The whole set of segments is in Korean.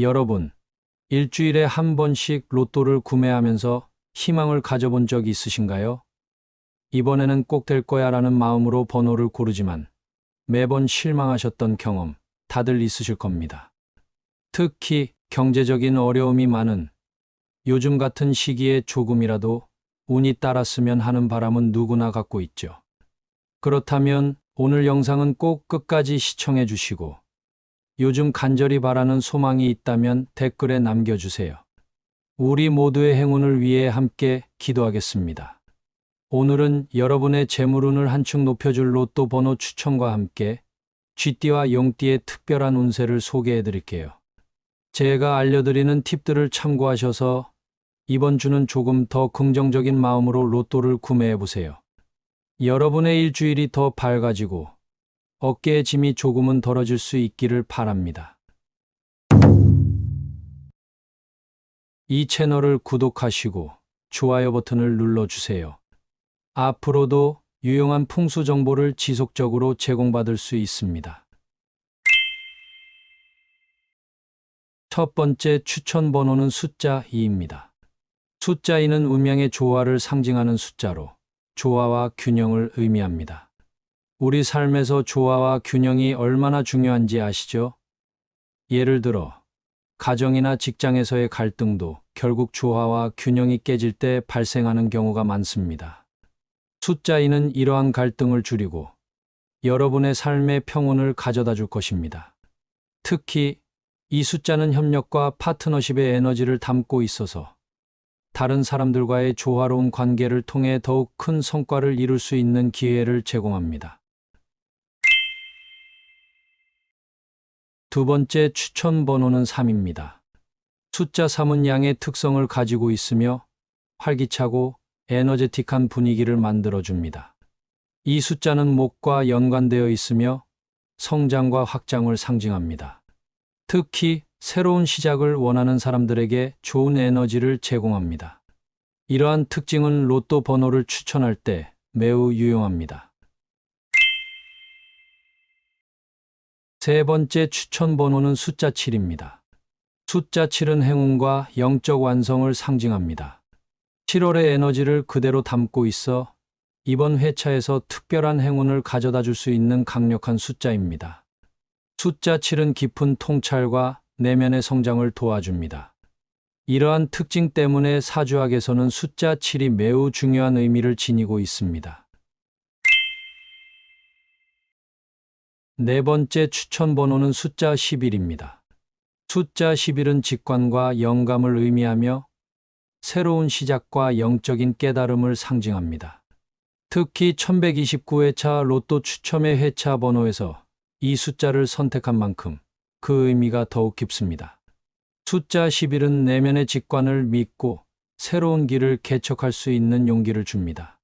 여러분, 일주일에 한 번씩 로또를 구매하면서 희망을 가져본 적 있으신가요? 이번에는 꼭 될 거야 라는 마음으로 번호를 고르지만 매번 실망하셨던 경험 다들 있으실 겁니다. 특히 경제적인 어려움이 많은 요즘 같은 시기에 조금이라도 운이 따랐으면 하는 바람은 누구나 갖고 있죠. 그렇다면 오늘 영상은 꼭 끝까지 시청해 주시고 요즘 간절히 바라는 소망이 있다면 댓글에 남겨주세요. 우리 모두의 행운을 위해 함께 기도하겠습니다. 오늘은 여러분의 재물운을 한층 높여줄 로또 번호 추천과 함께 쥐띠와 용띠의 특별한 운세를 소개해 드릴게요. 제가 알려드리는 팁들을 참고하셔서 이번 주는 조금 더 긍정적인 마음으로 로또를 구매해 보세요. 여러분의 일주일이 더 밝아지고 어깨의 짐이 조금은 덜어질 수 있기를 바랍니다. 이 채널을 구독하시고 좋아요 버튼을 눌러주세요. 앞으로도 유용한 풍수 정보를 지속적으로 제공받을 수 있습니다. 첫 번째 추천 번호는 숫자 2입니다. 숫자 2는 운명의 조화를 상징하는 숫자로 조화와 균형을 의미합니다. 우리 삶에서 조화와 균형이 얼마나 중요한지 아시죠? 예를 들어, 가정이나 직장에서의 갈등도 결국 조화와 균형이 깨질 때 발생하는 경우가 많습니다. 숫자 2는 이러한 갈등을 줄이고 여러분의 삶의 평온을 가져다 줄 것입니다. 특히 이 숫자는 협력과 파트너십의 에너지를 담고 있어서 다른 사람들과의 조화로운 관계를 통해 더욱 큰 성과를 이룰 수 있는 기회를 제공합니다. 두 번째 추천 번호는 3입니다. 숫자 3은 양의 특성을 가지고 있으며 활기차고 에너제틱한 분위기를 만들어줍니다. 이 숫자는 목과 연관되어 있으며 성장과 확장을 상징합니다. 특히 새로운 시작을 원하는 사람들에게 좋은 에너지를 제공합니다. 이러한 특징은 로또 번호를 추천할 때 매우 유용합니다. 세 번째 추천 번호는 숫자 7입니다. 숫자 7은 행운과 영적 완성을 상징합니다. 7월의 에너지를 그대로 담고 있어 이번 회차에서 특별한 행운을 가져다 줄 수 있는 강력한 숫자입니다. 숫자 7은 깊은 통찰과 내면의 성장을 도와줍니다. 이러한 특징 때문에 사주학에서는 숫자 7이 매우 중요한 의미를 지니고 있습니다. 네 번째 추천 번호는 숫자 11입니다. 숫자 11은 직관과 영감을 의미하며 새로운 시작과 영적인 깨달음을 상징합니다. 특히 1129회차 로또 추첨의 회차 번호에서 이 숫자를 선택한 만큼 그 의미가 더욱 깊습니다. 숫자 11은 내면의 직관을 믿고 새로운 길을 개척할 수 있는 용기를 줍니다.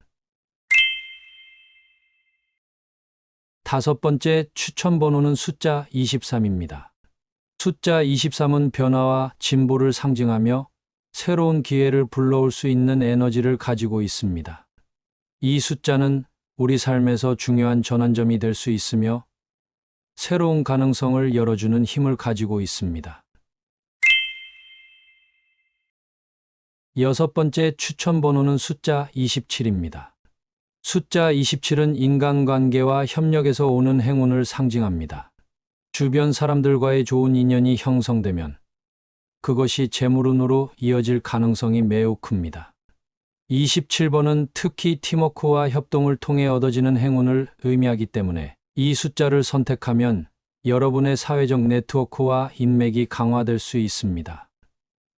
다섯 번째 추천 번호는 숫자 23입니다. 숫자 23은 변화와 진보를 상징하며 새로운 기회를 불러올 수 있는 에너지를 가지고 있습니다. 이 숫자는 우리 삶에서 중요한 전환점이 될 수 있으며 새로운 가능성을 열어주는 힘을 가지고 있습니다. 여섯 번째 추천 번호는 숫자 27입니다. 숫자 27은 인간관계와 협력에서 오는 행운을 상징합니다. 주변 사람들과의 좋은 인연이 형성되면 그것이 재물운으로 이어질 가능성이 매우 큽니다. 27번은 특히 팀워크와 협동을 통해 얻어지는 행운을 의미하기 때문에 이 숫자를 선택하면 여러분의 사회적 네트워크와 인맥이 강화될 수 있습니다.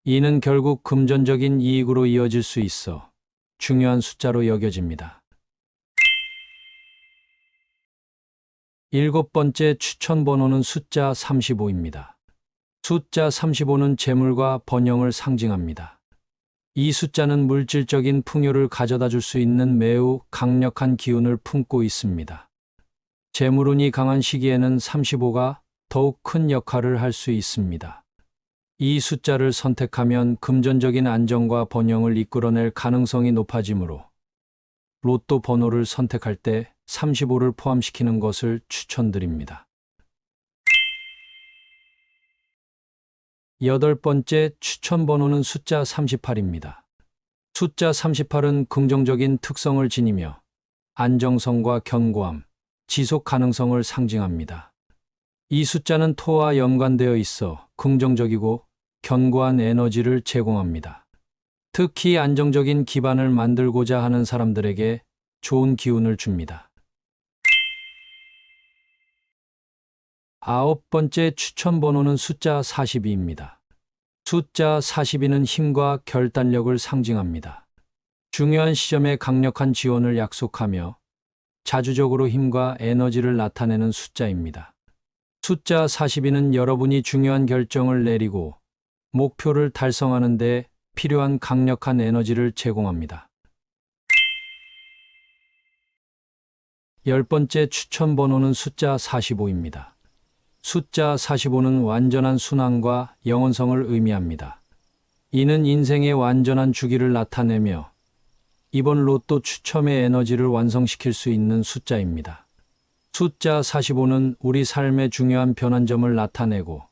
이는 결국 금전적인 이익으로 이어질 수 있어 중요한 숫자로 여겨집니다. 일곱 번째 추천 번호는 숫자 35입니다. 숫자 35는 재물과 번영을 상징합니다. 이 숫자는 물질적인 풍요를 가져다 줄 수 있는 매우 강력한 기운을 품고 있습니다. 재물운이 강한 시기에는 35가 더욱 큰 역할을 할 수 있습니다. 이 숫자를 선택하면 금전적인 안정과 번영을 이끌어낼 가능성이 높아지므로 로또 번호를 선택할 때 35를 포함시키는 것을 추천드립니다. 여덟 번째 추천 번호는 숫자 38입니다. 숫자 38은 긍정적인 특성을 지니며 안정성과 견고함, 지속 가능성을 상징합니다. 이 숫자는 토와 연관되어 있어 긍정적이고 견고한 에너지를 제공합니다. 특히 안정적인 기반을 만들고자 하는 사람들에게 좋은 기운을 줍니다. 아홉 번째 추천 번호는 숫자 42입니다. 숫자 42는 힘과 결단력을 상징합니다. 중요한 시점에 강력한 지원을 약속하며 자주적으로 힘과 에너지를 나타내는 숫자입니다. 숫자 42는 여러분이 중요한 결정을 내리고 목표를 달성하는 데 필요한 강력한 에너지를 제공합니다. 열 번째 추천 번호는 숫자 45입니다. 숫자 45는 완전한 순환과 영원성을 의미합니다. 이는 인생의 완전한 주기를 나타내며 이번 로또 추첨의 에너지를 완성시킬 수 있는 숫자입니다. 숫자 45는 우리 삶의 중요한 변환점을 나타내고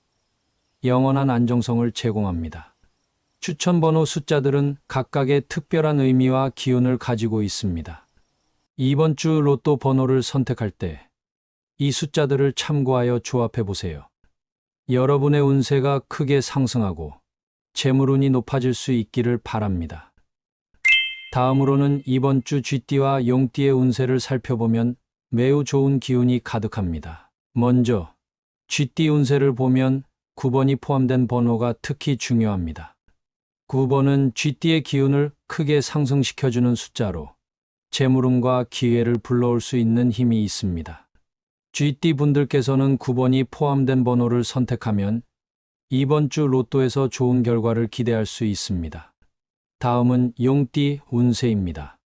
영원한 안정성을 제공합니다. 추천 번호 숫자들은 각각의 특별한 의미와 기운을 가지고 있습니다. 이번 주 로또 번호를 선택할 때 이 숫자들을 참고하여 조합해 보세요. 여러분의 운세가 크게 상승하고 재물운이 높아질 수 있기를 바랍니다. 다음으로는 이번 주 쥐띠와 용띠의 운세를 살펴보면 매우 좋은 기운이 가득합니다. 먼저 쥐띠 운세를 보면 9번이 포함된 번호가 특히 중요합니다. 9번은 쥐띠의 기운을 크게 상승시켜주는 숫자로 재물운과 기회를 불러올 수 있는 힘이 있습니다. 쥐띠 분들께서는 9번이 포함된 번호를 선택하면 이번 주 로또에서 좋은 결과를 기대할 수 있습니다. 다음은 용띠 운세입니다.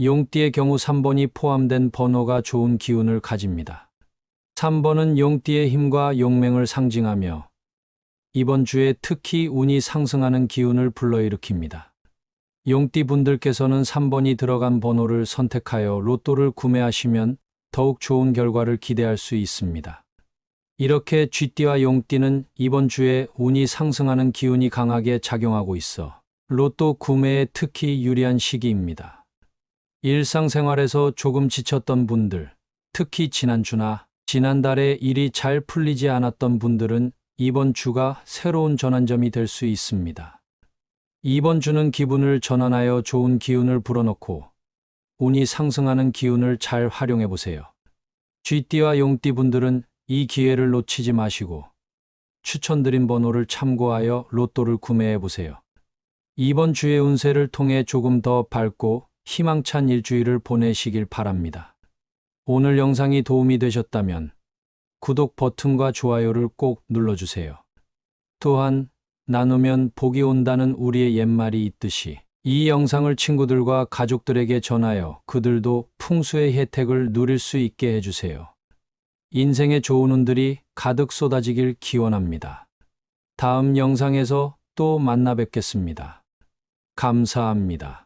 용띠의 경우 3번이 포함된 번호가 좋은 기운을 가집니다. 3번은 용띠의 힘과 용맹을 상징하며 이번 주에 특히 운이 상승하는 기운을 불러일으킵니다. 용띠 분들께서는 3번이 들어간 번호를 선택하여 로또를 구매하시면 더욱 좋은 결과를 기대할 수 있습니다. 이렇게 쥐띠와 용띠는 이번 주에 운이 상승하는 기운이 강하게 작용하고 있어 로또 구매에 특히 유리한 시기입니다. 일상생활에서 조금 지쳤던 분들, 특히 지난주나 지난달에 일이 잘 풀리지 않았던 분들은 이번 주가 새로운 전환점이 될 수 있습니다. 이번 주는 기분을 전환하여 좋은 기운을 불어넣고 운이 상승하는 기운을 잘 활용해 보세요. 쥐띠와 용띠 분들은 이 기회를 놓치지 마시고 추천드린 번호를 참고하여 로또를 구매해 보세요. 이번 주의 운세를 통해 조금 더 밝고 희망찬 일주일을 보내시길 바랍니다. 오늘 영상이 도움이 되셨다면 구독 버튼과 좋아요를 꼭 눌러주세요. 또한 나누면 복이 온다는 우리의 옛말이 있듯이 이 영상을 친구들과 가족들에게 전하여 그들도 풍수의 혜택을 누릴 수 있게 해주세요. 인생의 좋은 운들이 가득 쏟아지길 기원합니다. 다음 영상에서 또 만나 뵙겠습니다. 감사합니다.